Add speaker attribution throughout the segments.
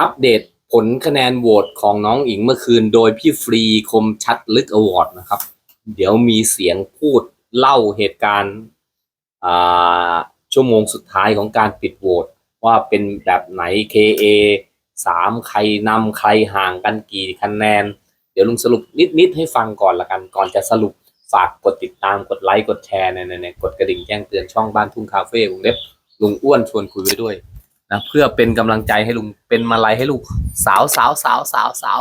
Speaker 1: อัปเดตผลคะแนนโหวตของน้องอิงเมื่อคืน โดยพี่ฟรีคมชัดลึกอวอร์ดนะครับ เดี๋ยวมีเสียงพูดเล่าเหตุการณ์ชั่วโมงสุดท้ายของการปิดโหวตว่าเป็นแบบไหน KA สามใครนำใครห่างกันกี่คะแนน เดี๋ยวลุงสรุปนิด ๆ ให้ฟังก่อนละกันก่อนจะสรุปฝากกดติดตามกดไลค์ กดแชร์เนี่ยเนกดกระดิ่งแจ้งเตือนช่องบ้านทุ่งคาเฟ่วงเล็บลุงอ้วนชวนคุยไว้ด้วย นะเพื่อเป็นกำลังใจให้ลุงเป็นมาลัยให้ลูกสาวสาวสาวสาวสาว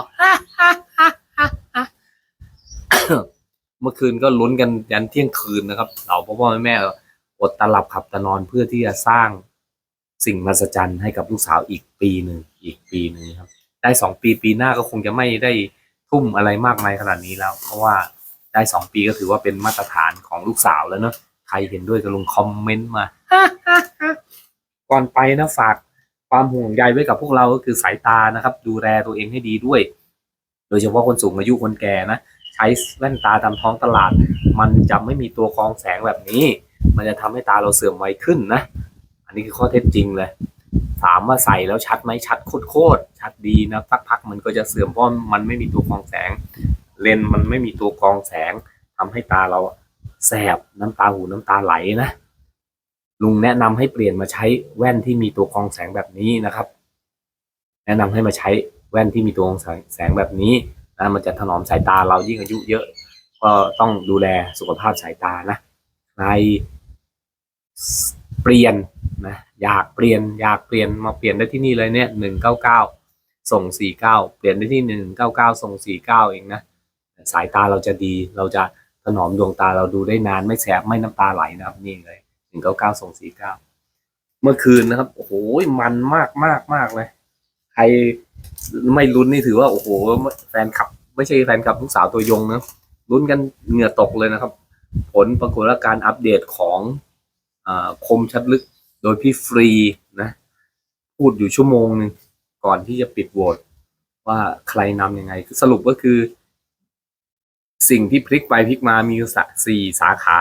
Speaker 1: เมื่อคืนก็ลุ้นกันยันเที่ยงคืนนะครับเราพ่อพ่อแม่แม่อดตลับขับตานอนเพื่อที่จะสร้างสิ่งมหัศจรรย์ให้กับลูกสาวอีกปีหนึ่งอีกปีหนึ่งครับ ได้สองปีปีหน้าก็คงจะไม่ได้ทุ่มอะไรมากมายขนาดนี้แล้ว เพราะว่าได้สองปีก็ถือว่าเป็นมาตรฐานของลูกสาวแล้วเนอะใครเห็นด้วยก็ลงคอมเมนต์มา ก่อนไปนะฝากความห่วงใยไว้กับพวกเราก็คือสายตานะครับ ดูแลตัวเองให้ดีด้วย โดยเฉพาะคนสูงอายุคนแก่นะ ใช้แว่นตาตามท้องตลาด มันจะไม่มีตัวกรองแสงแบบนี้ มันจะทำให้ตาเราเสื่อมไวขึ้นนะ อันนี้คือข้อเท็จจริงเลยถามว่าใส่แล้วชัดไหมชัดโคตรชัดดีนะสักพักมันก็จะเสื่อมเพราะมันไม่มีตัวกรองแสง เลนส์มันไม่มีตัวกรองแสงทำให้ตาเราแสบน้ำตาหูน้ำตาไหลนะ ลุงแนะนำให้เปลี่ยนมาใช้แว่นที่มีตัวกรองแสงแบบนี้นะครับ แนะนำให้มาใช้แว่นที่มีตัวกรองแสงแบบนี้นะมันจะถนอมสายตาเรายิ่งอายุเยอะ ก็ต้องดูแลสุขภาพสายตานะใครเปลี่ยนนะอยากเปลี่ยนอยากเปลี่ยนมาเปลี่ยนได้ที่นี่เลยเนี่ยหนึ่งเก้าเก้าส่งสี่เก้าเปลี่ยนได้ที่หนึ่งเก้าเก้าส่งสี่เก้าเองนะสายตาเราจะดีเราจะถนอมดวงตาเราดูได้นานไม่แสบไม่น้ำตาไหลนะครับนี่เลย หนึ่งเก้าเก้าส่งสี่เก้าเมื่อคืนนะครับ โอ้โหมันมากมากมากเลย ใครไม่ลุ้นนี่ถือว่าโอ้โห แฟนคลับ ไม่ใช่แฟนคลับลูกสาวตัวยงนะลุ้นกันเหงื่อตกเลยนะครับ ผลปรากฏว่าการอัปเดตของอคมชัดลึกโดยพี่ฟรีนะ พูดอยู่ชั่วโมงหนึ่งก่อนที่จะปิดโหวตว่าใครนำยังไงคือสรุปก็คือ สิ่งที่พลิกไปพลิกมามีสักสี่สาขา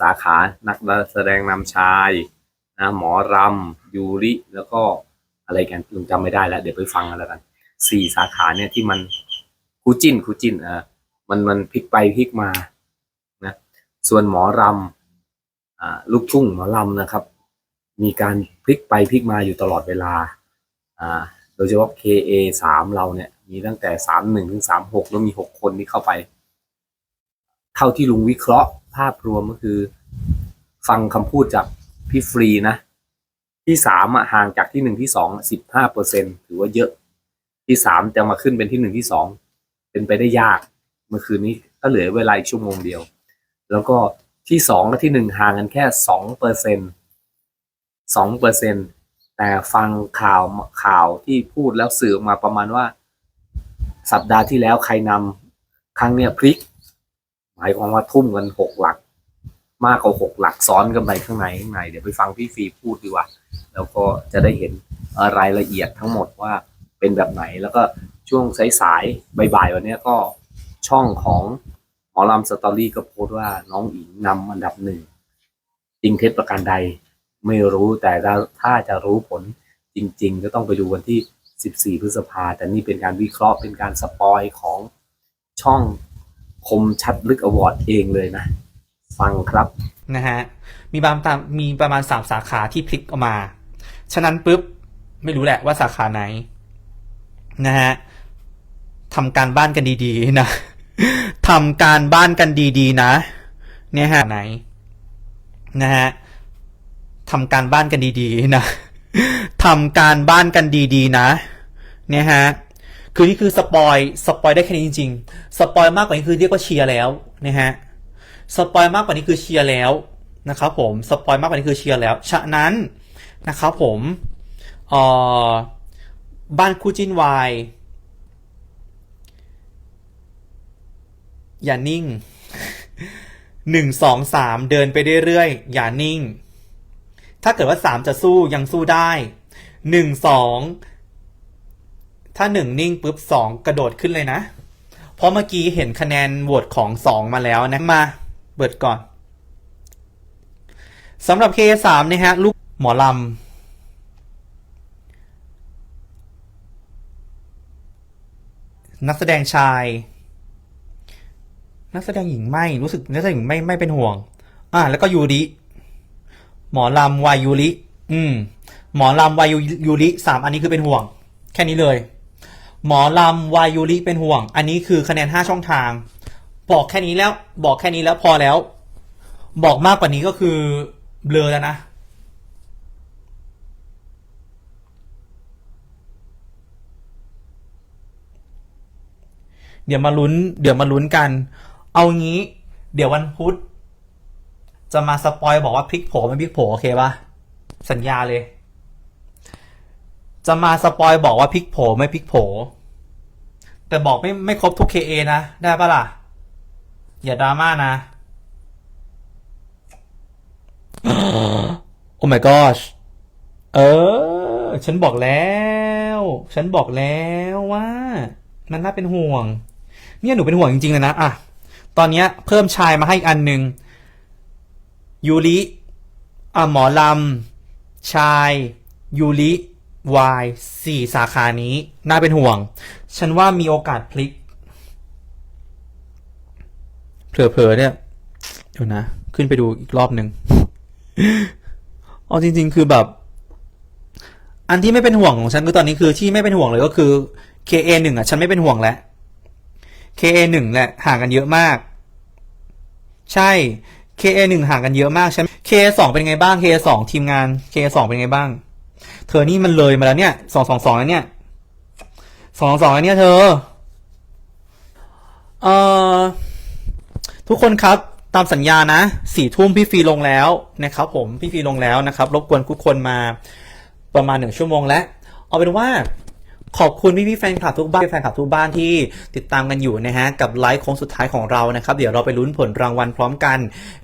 Speaker 1: สาขานักแสดงนำชายนะหมอรำยูริ แล้วก็อะไรกันลุงจำไม่ได้แล้ว เดี๋ยวไปฟังกันแล้วกันสี่สาขาเนี่ยที่มันคูจิ้นคูจิ้นอ่ามันมันพลิกไปพลิกมานะส่วนหมอรำอ่าลูกทุ่งหมอรำนะครับ มีการพลิกไปพลิกมาอยู่ตลอดเวลาอ่าโดยเฉพาะ KA สามเราเนี่ย มีตั้งแต่สามหนึ่งถึงสามหกแล้วมีหกคนที่เข้าไป เท่าที่ลุงวิเคราะห์ ภาพรวมก็คือ ฟังคำพูดจากพี่ฟรีนะ ที่สามอะห่างจากที่หนึ่งที่สองสิบห้าเปอร์เซ็นถือว่าเยอะ ที่สามจะมาขึ้นเป็นที่หนึ่งที่สองเป็นไปได้ยาก เมื่อคืนนี้ก็เหลือเวลาอีกชั่วโมงเดียว แล้วก็ที่สองและที่หนึ่งห่างกันแค่สองเปอร์เซ็นสองเปอร์เซ็นแต่ฟังข่าวข่าวที่พูดแล้วสื่อออกมาประมาณว่า สัปดาห์ที่แล้วใครนำครั้งเนี้ยพลิก หมายความว่าทุ่มกันหกหลัก มากกว่าหกหลักซ้อนกันไปข้างในข้างในเดี๋ยวไปฟังพี่ฟีพูดดีกว่า แล้วก็จะได้เห็นรายละเอียดทั้งหมดว่าเป็นแบบไหนแล้วก็ช่วงสายๆบ่ายๆวันนี้ก็ช่องของหมอลำสตอรี่ก็โพสต์ว่าน้องอิงนำอันดับหนึ่งจริงเท็จประการใดไม่รู้แต่ถ้าถ้าจะรู้ผลจริง ๆ ก็ต้องไปดูวันที่ 14 พฤษภาแต่นี่เป็นการวิเคราะห์เป็นการสปอยของช่อง คมชัดลึกอวอร์ดเองเลยนะ ฟังครับ
Speaker 2: นะฮะมีบางตามมีประมาณสามสาขาที่พลิกออกมา ฉะนั้นปุ๊บ ไม่รู้แหละว่าสาขาไหน นะฮะทำการบ้านกันดีๆ นะทำการบ้านกันดีๆ นะ เนี่ยฮะไหน นะฮะทำการบ้านกันดีๆ นะทำการบ้านกันดีๆ นะ เนี่ยฮะ คือนี่คือสปอยสปอยได้แค่นี้จริง ๆ สปอยมากกว่านี้คือเรียกว่าเชียร์แล้วนะฮะสปอยมากกว่านี้คือเชียร์แล้วนะครับผมสปอยมากกว่านี้คือเชียร์แล้ว ฉะนั้นนะครับผมเอ่อบ้านคู่จิ้นวายอย่านิ่งหนึ่งสองสามเดินไปเรื่อยๆอย่านิ่ง ถ้าเกิดว่าสามจะสู้ยังสู้ได้หนึ่งสอง ถ้าหนึ่งนิ่งปุ๊บสองกระโดดขึ้นเลยนะ เพราะเมื่อกี้เห็นคะแนนโหวตของสองมาแล้วนะ มาเปิดก่อนสำหรับ K3 นะฮะลูกหมอลำนักแสดงชาย นักแสดงหญิงไม่รู้สึกนักแสดงหญิงไม่ไม่เป็นห่วง อ่า แล้วก็ยูริหมอลำวายยูริอืม หมอลำวายยูริสามอันนี้คือเป็นห่วง แค่นี้เลย หมอลำวายยูริเป็นห่วง อันนี้คือคะแนนห้าช่องทาง บอกแค่นี้แล้ว บอกแค่นี้แล้วพอแล้ว บอกมากกว่านี้ก็คือเบลอแล้วนะเดี๋ยวมาลุ้น เดี๋ยวมาลุ้นกัน เอางี้ เดี๋ยววันพุธจะมาสปอยบอกว่าพลิกโผไม่พลิกโผโอเคปะสัญญาเลย จะมาสปอยบอกว่าพลิกโผไม่พลิกโผแต่บอกไม่ไม่ครบทุก KA นะ ได้ปะล่ะ อย่าดราม่านะ โอ้ my gosh เออ ฉันบอกแล้ว ฉันบอกแล้วว่า มันน่าเป็นห่วง เนี่ยหนูเป็นห่วงจริง ๆ เลยนะ อะ ตอนเนี้ย เพิ่มชายมาให้อันหนึ่งยูริอะหมอลำ ชาย ยูริ วายสี่สาขานี้ น่าเป็นห่วง ฉันว่ามีโอกาสพลิกเผลอๆเนี่ยเดี๋ยวนะ ขึ้นไปดูอีกรอบหนึ่งเอาจริง ๆ คือแบบ อันที่ไม่เป็นห่วงของฉันคือตอนนี้คือที่ไม่เป็นห่วงเลยก็คือ KA หนึ่งอะ ฉันไม่เป็นห่วงแล้ว KA หนึ่งแหละห่างกันเยอะมาก ใช่ KA หนึ่งห่างกันเยอะมากใช่ KA สองเป็นไงบ้าง KA สองทีมงาน KA สองเป็นไงบ้าง เธอนี่มันเลยมาแล้วเนี่ยสองสองสองแล้วเนี่ยสองสองแล้วเนี่ยเธอ เอ่อ ทุกคนครับตามสัญญานะสี่ทุ่มพี่ฟรีลงแล้วนะครับ ผมพี่ฟรีลงแล้วนะครับ รบกวนทุกคนมาประมาณหนึ่งชั่วโมงแล้ว เอาเป็นว่า ขอบคุณพี่พี่แฟนคลับทุกบ้านแฟนคลับทุกบ้านที่ติดตามกันอยู่นะฮะกับไลฟ์โค้งสุดท้ายของเรานะครับเดี๋ยวเราไปลุ้นผลรางวัลพร้อมกัน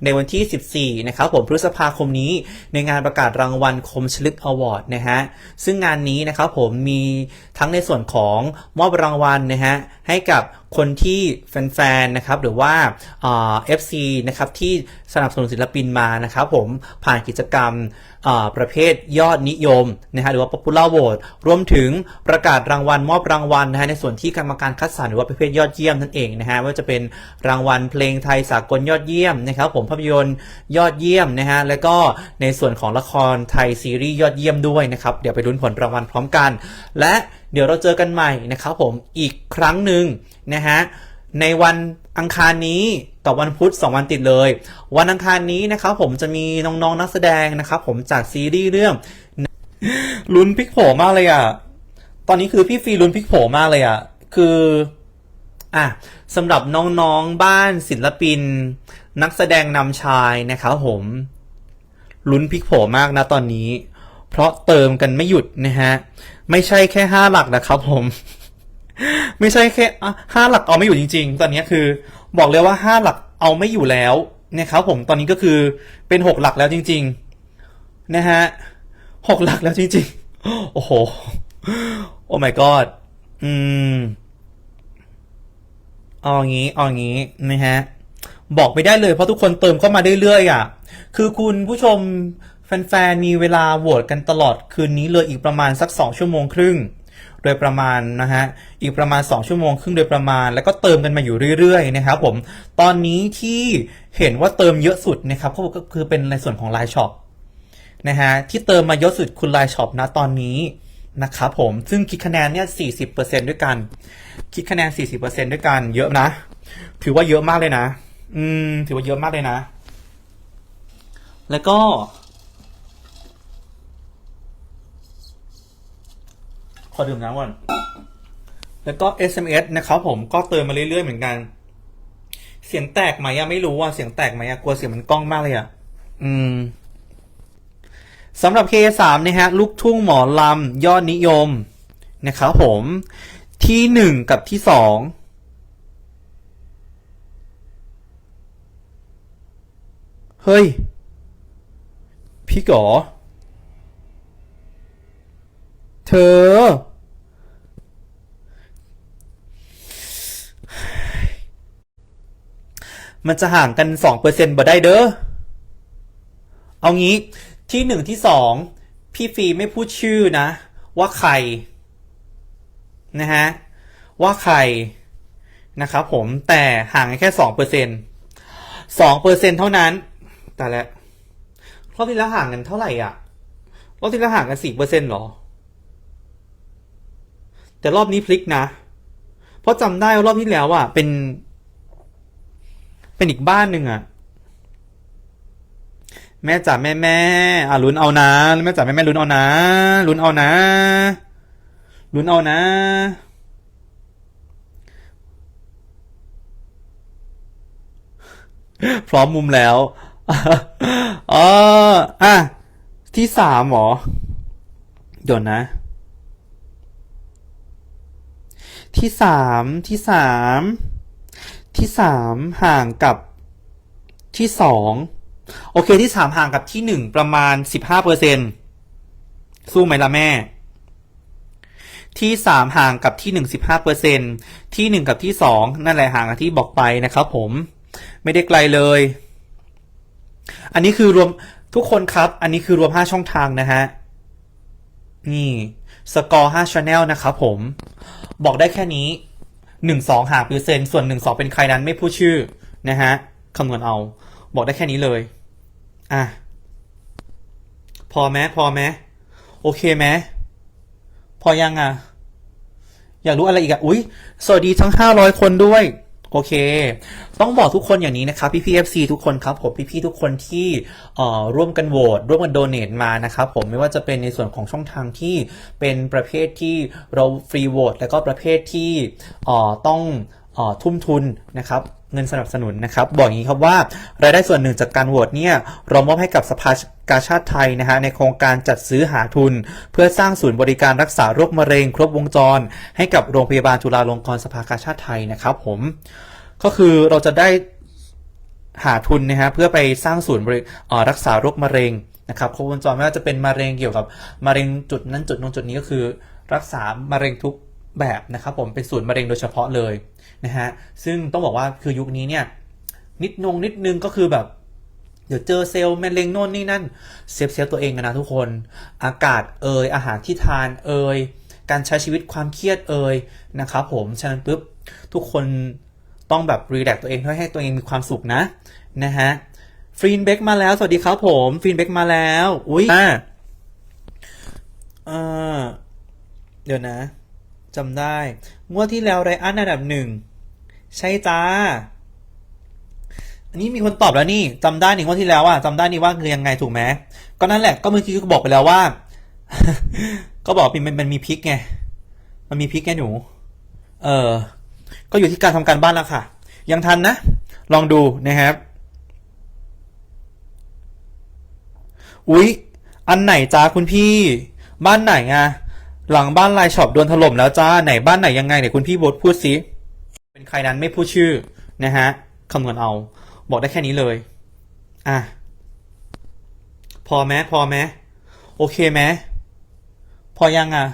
Speaker 2: ในวันที่ 14 นะครับผมพฤษภาคมนี้ในงานประกาศรางวัลคมชลึกอวอร์ดนะฮะซึ่งงานนี้นะครับผมมีทั้งในส่วนของมอบรางวัลนะฮะให้กับคนที่แฟนๆนะครับหรือว่าเอฟซีนะครับที่สนับสนุนศิลปินมานะครับผมผ่านกิจกรรมประเภทยอดนิยมนะฮะหรือว่า popular vote รวมถึงประกาศรางวัลมอบรางวัลนะฮะในส่วนที่กรรมการคัดสรรหรือว่าประเภทยอดเยี่ยมนั่นเองนะฮะว่าจะเป็นรางวัลเพลงไทยสากลยอดเยี่ยมนะครับผมภาพยนตร์ยอดเยี่ยมนะฮะแล้วก็ในส่วนของละครไทยซีรีส์ยอดเยี่ยมด้วยนะครับเดี๋ยวไปลุ้นผลรางวัลพร้อมกัน และ เดี๋ยวเราเจอกันใหม่นะครับผมอีกครั้งหนึ่งนะฮะในวันอังคารนี้กับวันพุธ2 วันติดเลย วันอังคารนี้นะครับผมจะมีน้องๆนักแสดงนะครับผมจากซีรีส์เรื่องลุ้นพลิกโผมากเลยอะตอนนี้คือพี่ฟีลุ้นพลิกโผมากเลยอะคืออะสำหรับน้องๆบ้านศิลปิน นักแสดงนำชายนะครับผมลุ้นพลิกโผมากนะตอนนี้ เพราะเติมกันไม่หยุดนะฮะ ไม่ใช่แค่ห้าหลักนะครับผม ไม่ใช่แค่ห้าหลักเอาไม่อยู่จริง ๆ ตอนนี้คือบอกเลยว่าห้าหลักเอาไม่อยู่แล้วนะครับผมตอนนี้ก็คือเป็นหกหลักแล้วจริง ๆ นะฮะหกหลักแล้วจริง ๆ โอ้โห โอ้ my god อืมเอางี้เอางี้นะฮะบอกไม่ได้เลยเพราะทุกคนเติมเข้ามาเรื่อยๆอะ คือคุณผู้ชม แฟนๆ มีเวลาโหวตกันตลอดคืนนี้เลยอีกประมาณสักสองชั่วโมงครึ่ง โดยประมาณนะฮะ อีกประมาณ 2 ชั่วโมงครึ่งโดยประมาณ แล้วก็เติมกันมาอยู่เรื่อยๆ นะครับผม ตอนนี้ที่เห็นว่าเติมเยอะสุดนะครับก็คือเป็นในส่วนของไลน์ช็อปนะฮะที่เติมมาเยอะสุดคุณไลน์ช็อปนะตอนนี้นะครับผม ซึ่งคิดคะแนนเนี่ย 40%ด้วยกัน คิดคะแนน 40%ด้วยกัน เยอะนะ ถือว่าเยอะมากเลยนะ อืม ถือว่าเยอะมากเลยนะ แล้วก็ อดื่มน้ำก่อนแล้วก็ SMS นะครับผมก็เติมมาเรื่อยๆเหมือนกัน เสียงแตกไหมอะไม่รู้ว่าเสียงแตกไหมอะกลัวเสียงมันกล้องมากเลยอะอืมสำหรับ K3 นะฮะลูกทุ่งหมอลำยอดนิยมนะครับผมที่หนึ่งกับที่สองเฮ้ย พี่ก๋อเธอ มันจะห่างกันสองเปอร์เซ็นต์บ่ได้เด้อ เอางี้ที่หนึ่งที่สองพี่ฟีไม่พูดชื่อนะ ว่าใครนะฮะว่าใครนะครับผมแต่ห่างกันแค่สองเปอร์เซ็นสองเปอร์เซ็นเท่านั้นแต่ละรอบที่แล้วห่างกันเท่าไหร่อะรอบที่แล้วห่างกันสี่เปอร์เซ็นหรอ แต่รอบนี้พลิกนะ เพราะจำได้ว่ารอบที่แล้วอะเป็น เป็นอีกบ้านหนึ่งอะแม่จ๋าแม่แม่อะลุ้นเอานะแม่จ๋าแม่แม่ลุ้นเอานะลุ้นเอานะลุ้นเอานะ พร้อมมุมแล้วเอออะที่สามเหรอเดี๋ยวนะ ที่สามที่สาม ที่สามห่างกับที่สองโอเคที่สามห่างกับที่หนึ่งประมาณสิบห้าเปอร์เซ็นสู้ไหมล่ะแม่ ที่สามห่างกับที่หนึ่งสิบห้าเปอร์เซ็นที่หนึ่งกับที่สองนั่นแหละห่างกับที่บอกไปนะครับผมไม่ได้ไกลเลย อันนี้คือรวมทุกคนครับ อันนี้คือรวมห้าช่องทางนะฮะ นี่สกอร์ห้าชาแนลนะครับผม บอกได้แค่นี้ หนึ่งสองหาเปอร์เซ็นต์ส่วนหนึ่งสองเป็นใครนั้นไม่พูดชื่อนะฮะคำนวณเอา บอกได้แค่นี้เลย อะ พอไหมพอไหมโอเคไหมพอยังอะ อยากรู้อะไรอีกอะ อุ๊ย สวัสดีทั้ง 500 คนด้วย โอเค ต้องบอกทุกคนอย่างนี้นะครับพี่พีเอฟซีทุกคนครับผมพี่พี่ทุกคนที่ร่วมกันโหวตร่วมกันโดเน a มานะครับผมไม่ว่าจะเป็นในส่วนของช่องทางที่เป็นประเภทที่เราฟรีโหวตแล้วก็ประเภทที่ต้องอทุ่มทุนนะครับ เงินสนับสนุนนะครับ บอกอย่างนี้ครับว่ารายได้ส่วนหนึ่งจากการโหวตเนี่ยเรามอบให้กับสภากาชาติไทยนะฮะในโครงการจัดซื้อหาทุน เพื่อสร้างศูนย์บริการรักษาโรคมะเร็ง ครบวงจร ให้กับโรงพยาบาลจุฬาลงกรณ์สภากาชาติไทยนะครับ ผมก็คือเราจะได้หาทุนนะฮะเพื่อไปสร้างศูนย์บริรักษาโรคมะเร็งนะครับครบวงจรไม่ว่าจะเป็นมะเร็งเกี่ยวกับมะเร็งจุดนั้นจุดนู้นจุดนี้ก็คือ รักษามะเร็งทุกแบบนะครับ ผมเป็นศูนย์มะเร็งโดยเฉพาะเลย นะฮะซึ่งต้องบอกว่าคือยุคนี้เนี่ยนิดนงนิดนึงก็คือแบบ เดี๋ยวเจอเซลล์แมะเร็งโน่นนี่นั่นเซฟเซฟตัวเองกันนะทุกคน อากาศเอ่ยอาหารที่ทานเอ่ยการใช้ชีวิตความเครียดเอ่ยนะครับผมฉะนั้นปุ๊บทุกคนต้องแบบรีแลกตัวเองเพื่อให้ตัวเองมีความสุขนะนะฮะฟรีนเบกมาแล้ว สวัสดีครับผมฟรีนเบกมาแล้ว อุ้ยอ่าเออเดี๋ยวนะจำได้งวดที่แล้วไรอันอันดับหนึ่ง ใช่จ้า อันนี้มีคนตอบแล้วนี่จำได้นี่งวดที่แล้วอะจำได้นี่ว่าคือยังไงถูกไหมก็นั่นแหละก็เมื่อกี้ก็บอกไปแล้วว่า ก็บอกมันมันมีพริกไงมันมีพริกไงหนู เออ ก็อยู่ที่การทำการบ้านแล้วค่ะ ยังทันนะ ลองดูนะครับ อุ๊ย อันไหนจ้าคุณพี่ บ้านไหนอะหลังบ้านลายช็อปโดนถล่มแล้วจ้า ไหนบ้านไหนยังไงไหนคุณพี่บดพูดสิ เป็นใครนั้นไม่พูดชื่อนะฮะคำนวณเอา บอกได้แค่นี้เลย อะ พอไหมพอไหมโอเคไหมพอยังอะ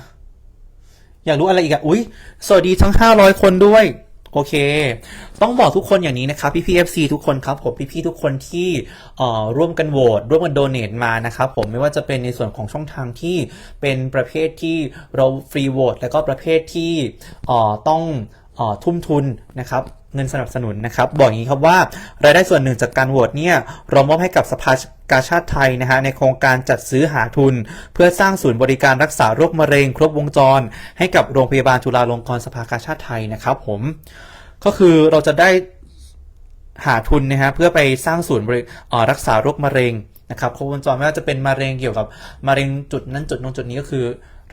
Speaker 2: อยากรู้อะไรอีกอะ อุ๊ยสวัสดีทั้ง 500 คนด้วย โอเค ต้องบอกทุกคนอย่างนี้นะครับ พี่พีเอฟซีทุกคนครับผมพี่ๆทุกคนที่ร่วมกันโหวตร่วมกันโดเน a มานะครับผมไม่ว่าจะเป็นในส่วนของช่องทางที่เป็นประเภทที่เราฟรีโหวตแล้วก็ประเภทที่ต้อง ทุ่มทุนนะครับเงินสนับสนุนนะครับบอกอย่างนี้ครับว่ารายได้ส่วนหนึ่งจากการโหวตเนี่ยเรามอบให้กับสภากาชาติไทยนะฮะในโครงการจัดซื้อหาทุน เพื่อสร้างศูนย์บริการรักษาโรคมะเร็ง ครบวงจร ให้กับโรงพยาบาลจุฬาลงกรณ์สภากาชาติไทยนะครับผมก็คือเราจะได้หาทุนนะฮะเพื่อไปสร้างศูนย์บริรักษาโรคมะเร็งนะครับครบวงจรไม่ว่าจะเป็นมะเร็งเกี่ยวกับมะเร็งจุดนั้นจุดนู้นจุดนี้ก็คือ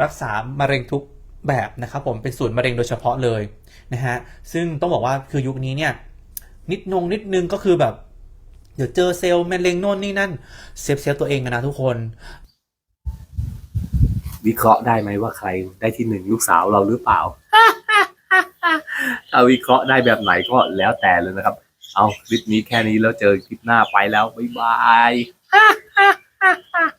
Speaker 2: รักษามะเร็งทุก แบบนะครับผมเป็นศูนย์มะเร็งโดยเฉพาะเลยนะฮะซึ่งต้องบอกว่าคือยุคนี้เนี่ยนิดนงนิดนึงก็คือแบบ เดี๋ยวเจอเซลล์มะเร็งโน่นนี่นั่นเซฟเซฟตัวเองกันนะทุกคน
Speaker 1: วิเคราะห์ได้ไหมว่าใครได้ที่หนึ่งลูกสาวเราหรือเปล่าถ้าวิเคราะห์ได้แบบไหนก็แล้วแต่เลยนะครับ เอาคลิปนี้แค่นี้แล้วเจอคลิปหน้าไปแล้วบ๊ายบาย